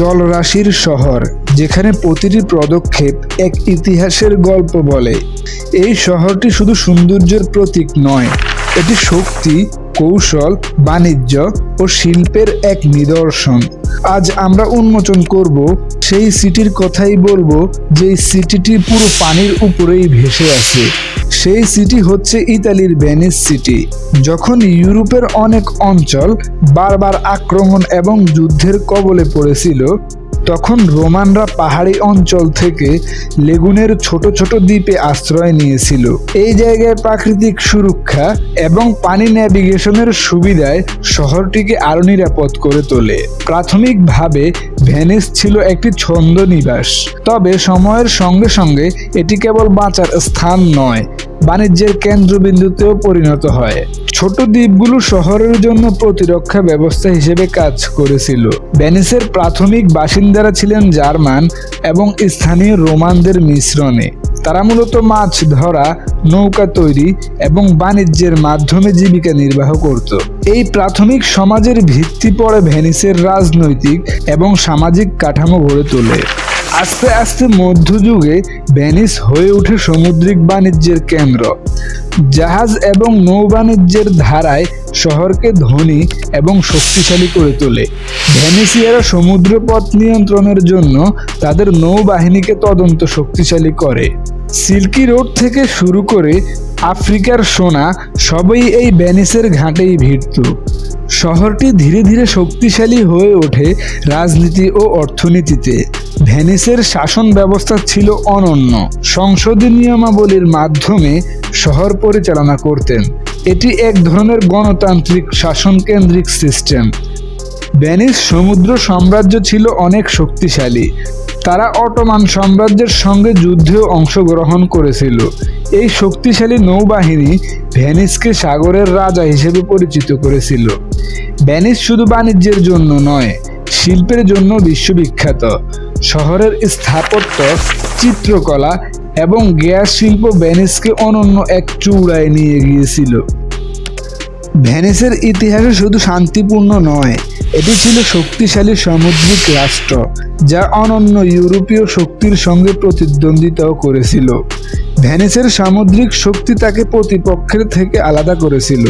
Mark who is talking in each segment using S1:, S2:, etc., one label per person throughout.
S1: জলরাশির শহর, যেখানে প্রতিটি পদক্ষেপ এক ইতিহাসের গল্প বলে। এই শহরটি শুধু সৌন্দর্যের প্রতীক নয়, এটি শক্তি, কৌশল, বাণিজ্য ও শিল্পের এক নিদর্শন। আজ আমরা উন্মোচন করব সেই সিটির কথাই বলব যে সিটিটি পুরো পানির উপরেই ভেসে আছে সেই সিটি হচ্ছে ইতালির ভেনিস সিটি। যখন ইউরোপের অনেক অঞ্চল বারবার আক্রমণ এবং যুদ্ধের কবলে পড়েছিল তখন রোমানরা পাহাড়ি অঞ্চল থেকে লেগুনের ছোট ছোট দ্বীপে আশ্রয় নিয়েছিল। এই জায়গায় প্রাকৃতিক সুরক্ষা এবং পানি ন্যাভিগেশনের সুবিধায় শহরটিকে আরও নিরাপদ করে তোলে। প্রাথমিকভাবে ভেনিস ছিল একটি ছন্দ নিবাস, তবে সময়ের সঙ্গে সঙ্গে এটি কেবল বাঁচার স্থান নয় বাণিজ্যের কেন্দ্রবিন্দুতেও পরিণত হয়। ছোট দ্বীপগুলো শহরের জন্য প্রতিরক্ষা ব্যবস্থা হিসেবে কাজ করেছিল। ভেনিসের প্রাথমিক বাসিন্দারা ছিলেন জার্মান এবং স্থানীয় রোমানদের মিশ্রণে। তারা মূলত মাছ ধরা, নৌকা তৈরি এবং বাণিজ্যের মাধ্যমে জীবিকা নির্বাহ করত। এই প্রাথমিক সমাজের ভিত্তি পড়ে ভেনিসের রাজনৈতিক এবং সামাজিক কাঠামো গড়ে তোলে। আস্তে আস্তে মধ্যযুগে ভেনিস হয়ে ওঠে সামুদ্রিক বাণিজ্যের কেন্দ্র। জাহাজ এবং নৌ বাণিজ্যের ধারায় শহরকে ধনী এবং শক্তিশালী করে তোলে। ভেনিসিয়ারা সমুদ্রপথ নিয়ন্ত্রণের জন্য তাদের নৌবাহিনীকে তদন্ত শক্তিশালী করে। সিল্কি রোড থেকে শুরু করে আফ্রিকার সোনা সবই এই ভেনিসের ঘাটেই ভিড়ত শহরটি ধীরে ধীরে শক্তিশালী হয়ে ওঠে রাজনীতি ও অর্থনীতিতে। ভেনিসের শাসন ব্যবস্থা ছিল অনন্য। সংসদীয় নিয়মাবলীর মাধ্যমে শহর পরিচালনা করতেন। এটি এক ধরনের গণতান্ত্রিক শাসনকেন্দ্রিক সিস্টেম ভেনিস সমুদ্র সাম্রাজ্য ছিল অনেক শক্তিশালী। তারা অটোমান সাম্রাজ্যের সঙ্গে যুদ্ধেও অংশগ্রহণ করেছিল। এই শক্তিশালী নৌবাহিনী ভেনিসকে সাগরের রাজা হিসেবে পরিচিত করেছিল। ভেনিস শুধু বাণিজ্যের জন্য নয়, শিল্পের জন্য বিশ্ববিখ্যাত। শহরের স্থাপত্য, চিত্রকলা এবং গ্যাস শিল্প ভেনিসকে অনন্য এক চূড়ায় নিয়ে গিয়েছিল। ভেনিসের ইতিহাসে শুধু শান্তিপূর্ণ নয় এটি ছিল শক্তিশালী সামুদ্রিক রাষ্ট্র, যা অনন্য ইউরোপীয় শক্তির সঙ্গে প্রতিদ্বন্দ্বিতাও করেছিল। ভ্যানিসের সামুদ্রিক শক্তি তাকে প্রতিপক্ষের থেকে আলাদা করেছিল।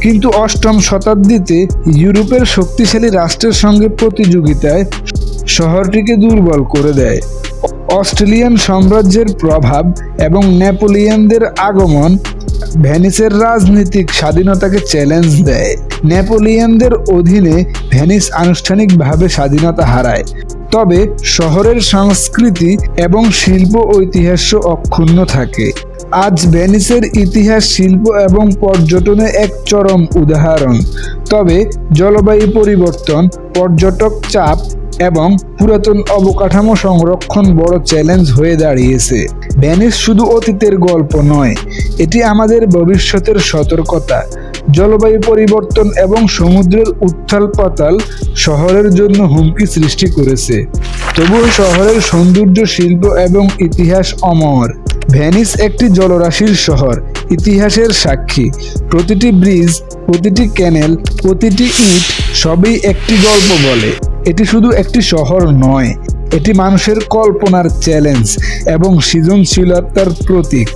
S1: কিন্তু অষ্টম শতাব্দীতে ইউরোপের শক্তিশালী রাষ্ট্রের সঙ্গে প্রতিযোগিতায় শহরটিকে দুর্বল করে দেয়। অস্ট্রেলিয়ান সাম্রাজ্যের প্রভাব এবং নেপোলিয়ানদের আগমন ভেনিসের রাজনৈতিক স্বাধীনতাকে চ্যালেঞ্জ দেয়। নেপোলিয়ানদের অধীনে ভেনিস আনুষ্ঠানিকভাবে স্বাধীনতা হারায়। তবে শহরের সংস্কৃতি এবং শিল্প ঐতিহাস্য অক্ষুণ্ণ থাকে। আজ ভেনিসের ইতিহাস, শিল্প এবং পর্যটনে এক চরম উদাহরণ। তবে জলবায়ু পরিবর্তন, পর্যটক চাপ এবং পুরাতন অবকাঠামো সংরক্ষণ বড় চ্যালেঞ্জ হয়ে দাঁড়িয়েছে। ভেনিস শুধু অতীতের গল্প নয়, এটি আমাদের ভবিষ্যতের সতর্কতা, জলবায়ু পরিবর্তন এবং সমুদ্রের উত্থাল পাতাল শহরের জন্য হুমকি সৃষ্টি করেছে। তবুও শহরের সৌন্দর্য, শিল্প এবং ইতিহাস অমর। ভেনিস একটি জলরাশির শহর, ইতিহাসের সাক্ষী। প্রতিটি ব্রিজ, প্রতিটি ক্যানেল, প্রতিটি ইট সবই একটি গল্প বলে। এটি শুধু একটি শহর নয় এটি মানুষের কল্পনার চ্যালেঞ্জ এবং সৃজনশীলতার প্রতীক।